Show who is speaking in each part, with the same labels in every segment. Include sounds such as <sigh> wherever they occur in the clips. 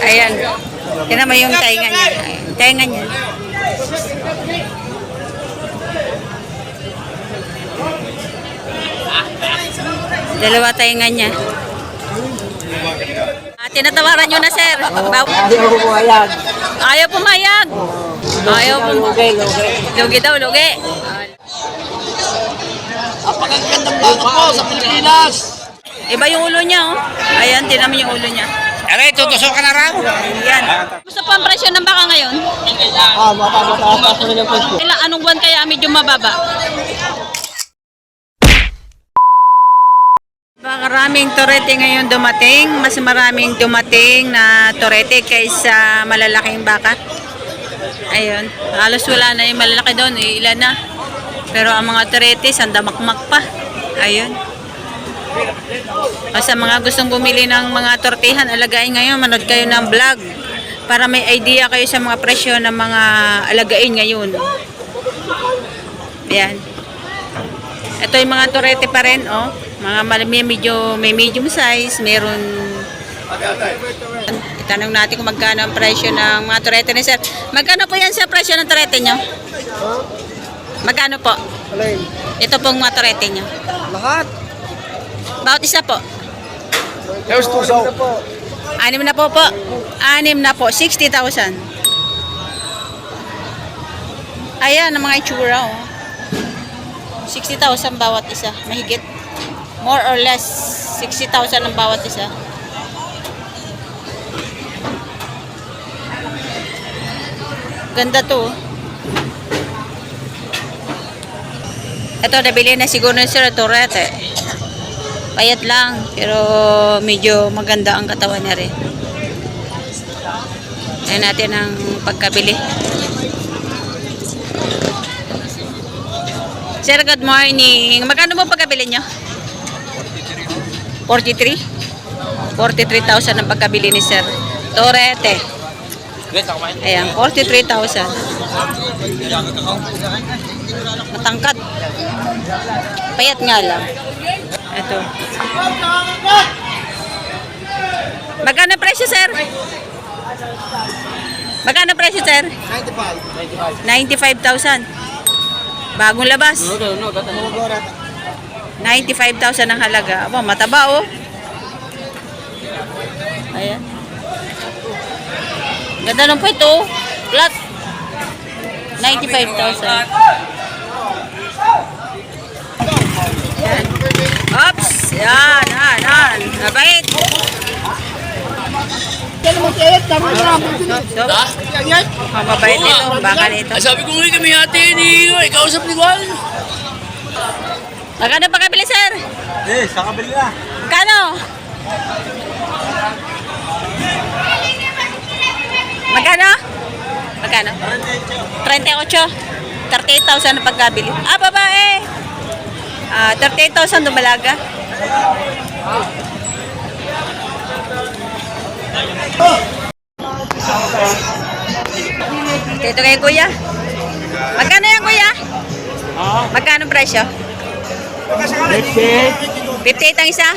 Speaker 1: Ayan. Tinan mo yung tainga niya. Ayan, Tainga niya. Dalawa tainga niya. Ah, tinatawaran nyo na, sir.
Speaker 2: Ayaw pumayag.
Speaker 1: Ayaw pumayag. Ayaw pumayag. Lugi daw, lugi.
Speaker 2: Napakagandang baka po sa Pilipinas.
Speaker 1: Iba yung ulo niya, oh. Ayan, tinan mo yung ulo niya.
Speaker 3: Aray, tutusok ka na raw.
Speaker 1: Ayan. Gusto po ang presyo ng baka ngayon?
Speaker 2: Ah, mapapataas na rin ang presyo.
Speaker 1: Ilang anong buwan kaya medyo mababa? Maraming torete ngayon dumating. Mas maraming dumating na torete kaysa malalaking baka. Ayun. Halos wala na yung malalaki doon. eh, Ilan na. Pero ang mga torete, sandamakmak pa. Ayun. O sa mga gustong bumili ng mga tortihan, alagain ngayon, manood kayo ng vlog para may idea kayo sa mga presyo ng mga alagain ngayon. Yan. Ito yung mga torete pa rin, oh. Mga may medyo, may medium size, meron Itanong natin kung magkano ang presyo ng mga torete ni sir. Magkano po yan sa presyo ng torete nyo? Magkano po?
Speaker 2: Alay,
Speaker 1: Ito pong mga torete nyo.
Speaker 2: lahat.
Speaker 1: Bawat isa po.
Speaker 2: There's two so.
Speaker 1: Anim na po po. Anim na po. 60,000. Ayan, ang mga itsura. Oh. 60,000 bawat isa. Mahigit. More or less, 60,000 ang bawat isa. Ganda to. oh. Ito, nabili na siguro ni Sir Torete. Payat lang, pero medyo maganda ang katawan niya rin. Ayan natin ang pagkabili. Sir, good morning. Magkano mo pagkabili nyo? 43? 43,000 ang pagkabili ni Sir. Torete. Ayan, 43,000. Matangkad. Payat nga lang. Ito. Magkano presyo, sir? Magkano presyo, sir? 95,000. Bagong labas. 95,000 ang halaga. Aba, mataba, oh. Ayan. Ganda ng puwet, oh. Flat. 95,000. Yan. Ops! Yan, yan, yan. Mabait. So, oh, mabait nito. Baka nito.
Speaker 3: Sabi ko nga kami ate ni ikausap ni Juan.
Speaker 1: Magkano pa kabili, sir?
Speaker 2: Eh, sa kabili na.
Speaker 1: Kano? Magkano? Magkano? 38. 38,000 ang pagkabili. Ah, babae. Ah, 38,000 dumalaga. Dito kay kuya. Magkano yan, kuya? Magkano presyo?
Speaker 2: Let's say,
Speaker 1: 58 ang isa?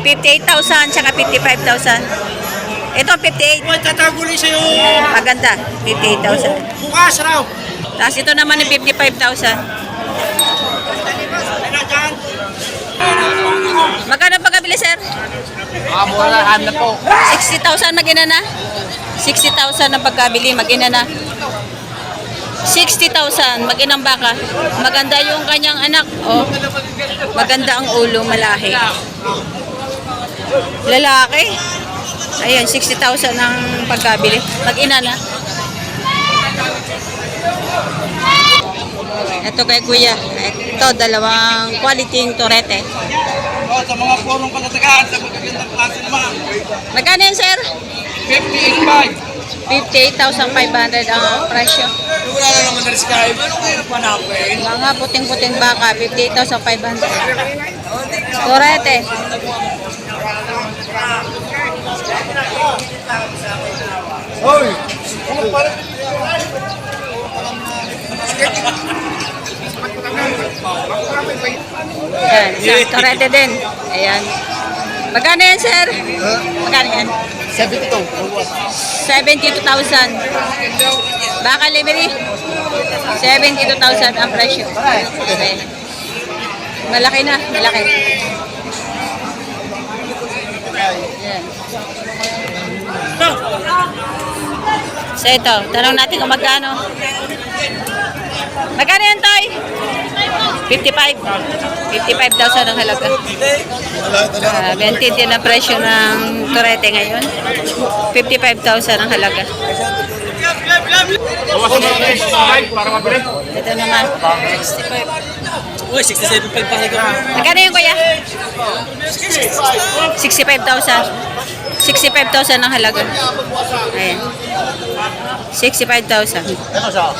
Speaker 1: 58,000 tsaka 55,000. Ito 58.
Speaker 3: May tatagulay sa'yo.
Speaker 1: Maganda. 58,000.
Speaker 3: Bukas raw.
Speaker 1: Tapos ito naman yung 55,000. Magkano pagkabili, sir?
Speaker 3: Ah, murahan na po.
Speaker 1: 60,000 magina na? 60,000 ang pagkabili, magina na. 60,000 maginang baka. Maganda yung kanyang anak. Oh. Maganda ang ulo, malahi. Lalaki. Ayan, 60,000 ang pagkabili. Mag-ina na. Ito kay kuya. Ito, dalawang quality torete.
Speaker 3: Sa mga purong kalatagaan, sa magagandang klase naman.
Speaker 1: Magkano yan, sir?
Speaker 3: 58.5.
Speaker 1: 58,500 ang presyo.
Speaker 3: Wala na naman na sky. Pero kaya panapin.
Speaker 1: Mga puting-puting baka, 58,500. Torete.
Speaker 3: Hoy!
Speaker 1: Yan, sa torete din. Ayan. Magkano yan, sir? Magkano yan?
Speaker 2: 72.
Speaker 1: 72,000. Baka livery? 72,000 ang presyo. Okay. Malaki na, malaki. Yan. So ito, tanong natin kung magkano. Magkano yan, Toy? 55. 55,000 ang halaga. Uh, 20 din ang presyo ng Torete ngayon. 55,000 ang halaga. Ito naman.
Speaker 3: Uy, 67.5 pa ito.
Speaker 1: Magkano yung kuya? 65,000. 65,000 ang halaga. Ayan. 65,000.
Speaker 2: Ito siya.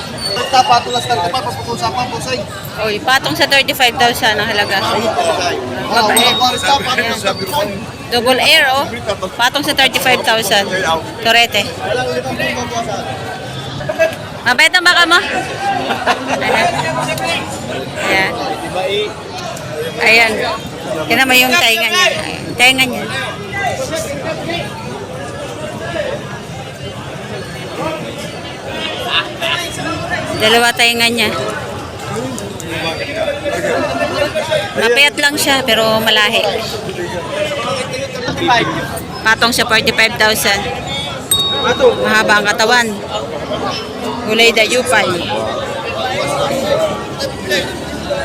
Speaker 2: Tapatulas lang ito pa pag-usapan po sa'yo.
Speaker 1: Uy, patong sa 35,000 ang halaga. Babae. Double air, oh. Patong sa 35,000. Torete. Mabait ang baka mo? Ayan. Ayan. Tignan mo yung tainga niya. Ayan. Tainga niya. Dalawa tainga niya. Mapayat lang siya pero malahi. Patong sa 45,000. Mahaba ang katawan. Gulay da yupay.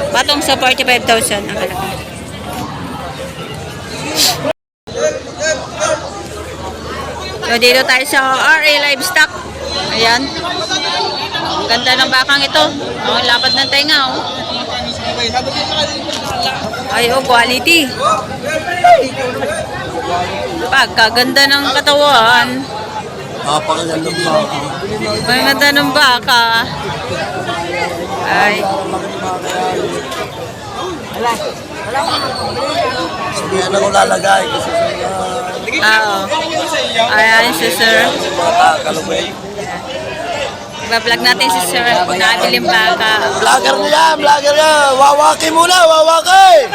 Speaker 1: Patong sa 45,000 ang halaga. So dito tayo sa RA Livestock. Ayan. Ang ganda ng bakang ito. Ang lapad ng tenga. Oh. Ay, oh, quality. Pagkaganda ng katawan.
Speaker 2: Napakaganda ba?
Speaker 1: May ganda ng baka. Ay,
Speaker 2: Sige, ano ko lalagay? Kasi
Speaker 1: oo. Ayan si sir.
Speaker 2: kalumay.
Speaker 1: Iba-vlog natin si sir nakabiling baka.
Speaker 2: Vlogger niya, vlogger niya. Wawaki muna, wawaki!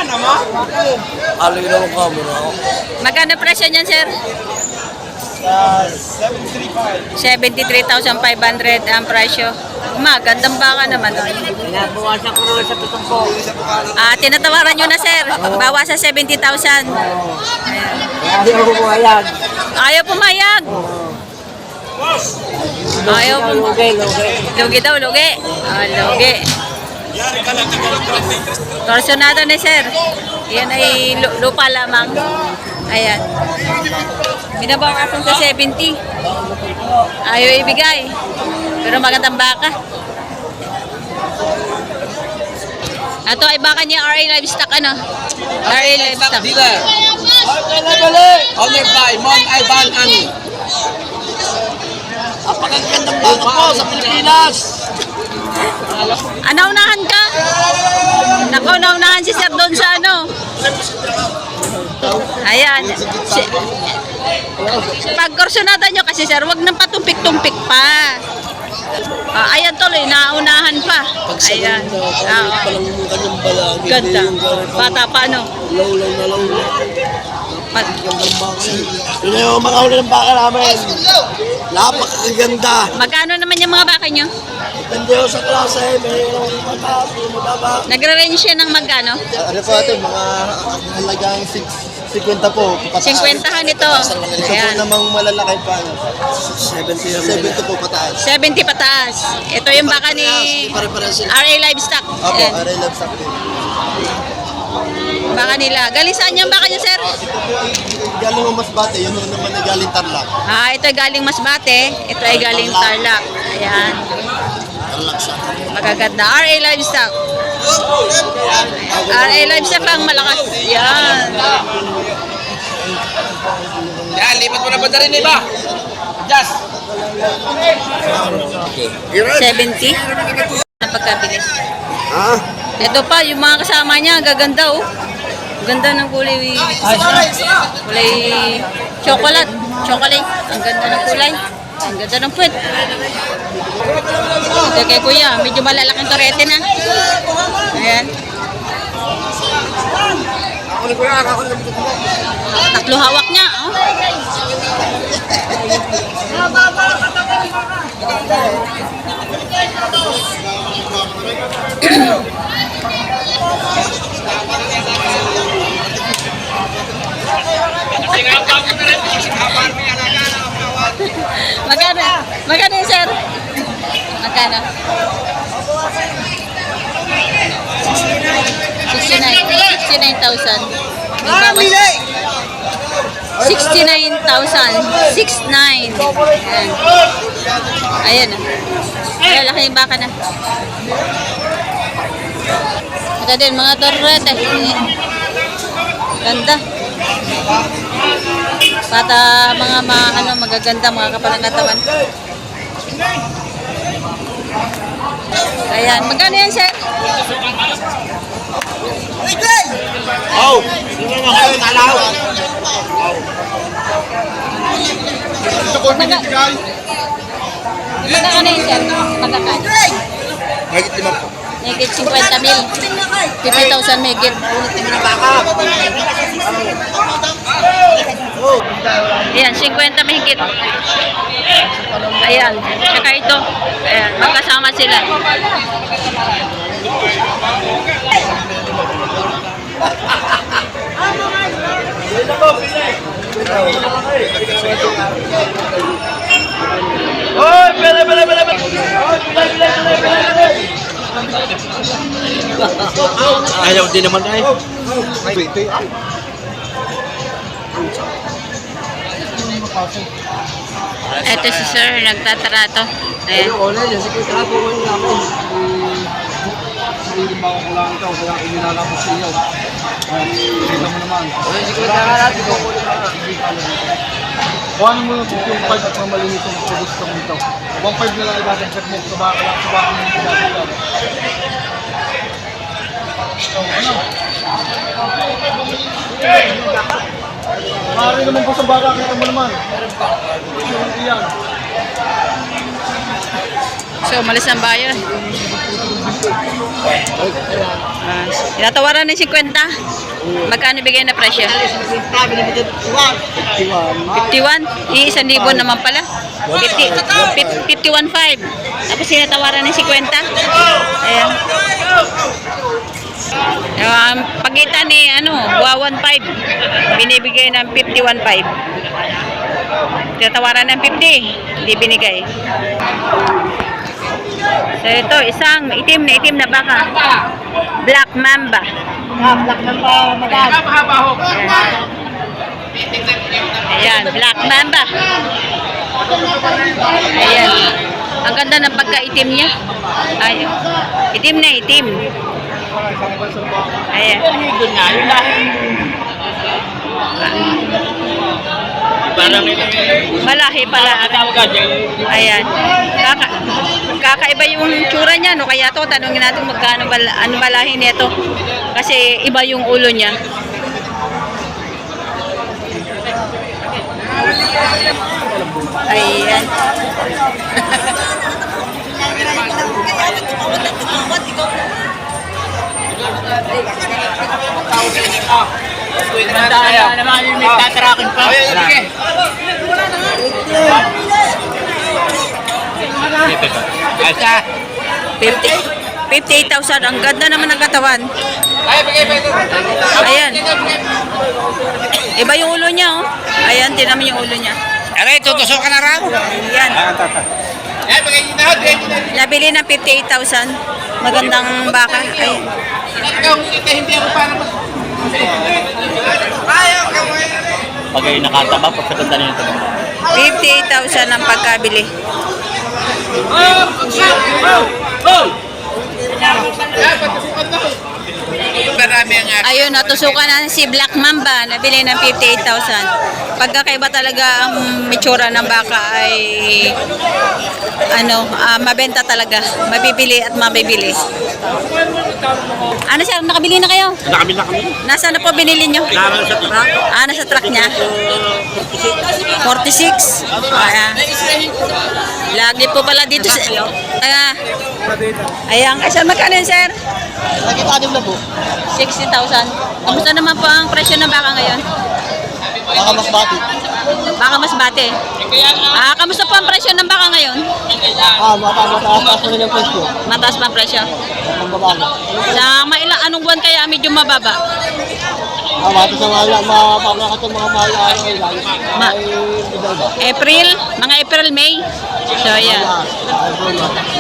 Speaker 2: Alin na ang camera.
Speaker 1: Magkano presyo niyan, sir? 73,500 ang presyo. Magandang baka naman. Oh.
Speaker 3: Nabawasan ko naman sa tutong ko.
Speaker 1: Ah, tinatawaran nyo na, sir. Bawa sa 70,000. Ayan.
Speaker 3: Ayaw buhayan.
Speaker 1: Ayaw pumayag. Ayaw pumayag.
Speaker 3: Lugi, lugi.
Speaker 1: Lugi daw, lugi. Ah, lugi. Torsionado ni sir. Yan ay lu- lupa lamang. Ayan. Binabawasan sa 70. Ayaw ibigay. Pero magandang baka. Ito ay baka niya RA Livestock ano? RA Livestock.
Speaker 3: Dealer. Owner by Mon Ivan Ani.
Speaker 2: Napakagandang baka po sa Pilipinas.
Speaker 1: Ano unahan ka? Naku, naunahan si Sir doon sa ano? Ayan. Si, pag kursunada nyo kasi Sir, wag nang patumpik-tumpik pa. Ah, ayan tuloy, naunahan pa. Ayan. Ah, ganda. Bata pa ano?
Speaker 2: Lawlaw na lawlaw. Yun yung mga huli ng baka namin. Napakaganda.
Speaker 1: magkano naman yung mga baka nyo?
Speaker 2: Depende ko sa klase. Mayroong mataas, may mababa.
Speaker 1: Nagre-range siya ng magkano?
Speaker 2: Ano po ate, mga halagang 6, 50 po. pataas.
Speaker 1: 50 ito.
Speaker 2: Ito po
Speaker 1: Ayan.
Speaker 2: namang malalaki pa. 70 70 po pataas.
Speaker 1: 70 pataas. Ito yung baka ni. RA Livestock.
Speaker 2: Opo, sa akin.
Speaker 1: Baka nila. Galing saan yung baka niya, sir?
Speaker 2: Galing mo mas bate, yun yung naman na galing tarlac.
Speaker 1: Ah, ito ay galing Masbate. Ito ay galing Tarlac. Ayan.
Speaker 2: Tarlac siya.
Speaker 1: Magaganda. RA Livestock. RA Livestock lang malakas. Yan.
Speaker 3: Yan, lipat mo na ba na rin iba? Just.
Speaker 1: 70. Ang pagkabilis.
Speaker 2: Ha?
Speaker 1: Ito pa, yung mga kasama niya, gaganda oh. Ganda ng kulay. Kulay chocolate. Chocolate. Ang ganda ng kulay. Ang ganda ng puwet. Ito kay kuya, medyo malalaking torete na. Ayan. Tatlo hawak niya. Oh. Magkano? Magkano yun, sir? Magkano? 69 69,000.
Speaker 2: Ah, mili!
Speaker 1: 69,000. 69. Ayan. Ayan. Ayan, laki yung baka na. Ito din, mga torrete. Ayan. Ganda. Pata mga, mga ano, magaganda, mga kapalang katawan. Ayan, magkano yan, sir?
Speaker 2: Oh! Sino na kayo nalaw?
Speaker 1: Magka, magkano yan, sir? Magkakano?
Speaker 2: Mahigit
Speaker 1: Megit 50 mil. 50,000 megit. Ayan, 50 mahigit. Ayan, tsaka ito. Ayan, magkasama sila.
Speaker 2: Hoy, pele, pele, pele, pele, Ayaw din naman tayo.
Speaker 1: Ito si sir, nagtatrato. Ayan.
Speaker 3: Hindi ba ako lang ito, kaya ininalapos sa iyo. Kita mo naman. Kuhanin mo yung 5 at mamalinis yung gusto mo ito. 1.5 na lang idadagdag mo, sabaka lang, sabaka mo yung idadagdag. Maaari naman po sa baka, kita mo naman. Hindi yan.
Speaker 1: So, umalis ang buyer. Ah, tinatawaran ng 50. Magkano bigay na presyo? 51. Iisang libo naman pala. 50, 51.5. Tapos tinatawaran ng 50. Ayan. Pagitan ni ano, 115. Binibigay ng 51.5. Tinatawaran ng 50. Hindi binigay. So ito, isang itim na itim na baka. Black Mamba. Ayan, Black Mamba. Ayan. Ang ganda ng pagkaitim niya. Ay, itim na itim. Ayan. Malahi pala. Ayan. Kaka kakaiba yung tsura niya, no? Kaya to, tanongin natin magkano bal ano balahin nito. Kasi iba yung ulo niya. Ayan. <laughs>
Speaker 3: Tandaan naman yung may tatarakin pa. Sige. Asa?
Speaker 1: 50 58,000. Ang ganda naman ng katawan.
Speaker 3: Ay, bigay, bigay.
Speaker 1: Ayan. Iba yung ulo niya, oh. Ayan, tinan mo yung ulo niya.
Speaker 3: Aray, tutusok ka na raw.
Speaker 1: Ayan.
Speaker 3: Na. Na.
Speaker 1: Nabili ng 58,000. Magandang baka. Ay,
Speaker 3: Ikaw, hindi ako para.
Speaker 4: Pag ay nakatama, pagkatanda niyo ito.
Speaker 1: 58,000 ang pagkabili.
Speaker 3: Marami ang
Speaker 1: Ayun, natusukan na si Black Mamba. Nabili ng 58,000. Pagkakaiba talaga ang mitsura ng baka ay ano, ah, mabenta talaga. Mabibili at mabibili. Ano sir, nakabili na kayo?
Speaker 4: Nakabili na kami.
Speaker 1: Nasaan na po binili nyo?
Speaker 4: Naman sa truck.
Speaker 1: Ah, nasa truck niya? 46. Ayan. Lagi po pala dito sa... Taga... Ayan. Ay, sir, magkano yun, sir?
Speaker 2: Nakita niyo na po.
Speaker 1: 60,000. Kamusta naman po ang presyo ng baka ngayon?
Speaker 5: Baka mas bati.
Speaker 1: Baka mas bate. Ah, kamusta po ang presyo ng baka ngayon?
Speaker 5: Ah, mata, mataas pa rin ang presyo.
Speaker 1: Mataas pa ang presyo.
Speaker 5: Ang.
Speaker 1: Sa mailang anong buwan kaya medyo mababa?
Speaker 5: Ah, mata sa mga mapapakakat ang mga mahal na
Speaker 1: Ma-
Speaker 5: ay iba-iba.
Speaker 1: April, mga April, May. So, yan.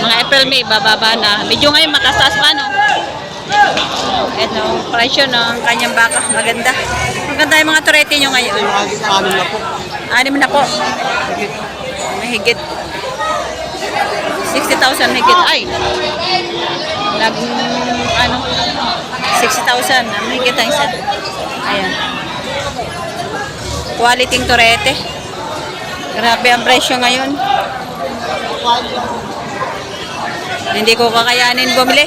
Speaker 1: Mga April, May, bababa na. Medyo ngayon mataas pa, no? Ito, presyo ng kanyang baka. Maganda. Maganda yung mga turete nyo ngayon.
Speaker 5: Anim na po.
Speaker 1: Anim na po. Mahigit. 60,000 higit. Ay! Nag, ano, 60,000. Mahigit ang isa. Ayan. Quality ng turete. Grabe ang presyo ngayon. Hindi ko kakayanin bumili.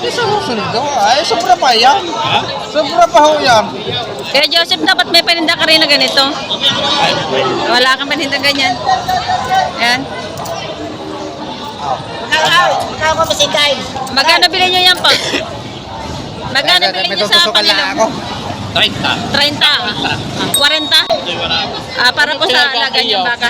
Speaker 5: Isa mo sundo. Ay, sobra pa yan.
Speaker 4: Ha?
Speaker 5: Sobra pa ho yan.
Speaker 1: Kaya Joseph, dapat may paninda ka rin na ganito. Wala kang paninda ganyan. Ayan. Magkano bilhin nyo yan po? Magkano bilhin nyo sa Panginoon?
Speaker 4: 30.
Speaker 1: 30. ah, 40.
Speaker 4: Ito yung marami.
Speaker 1: Ah, para po sa alaga niyang baka.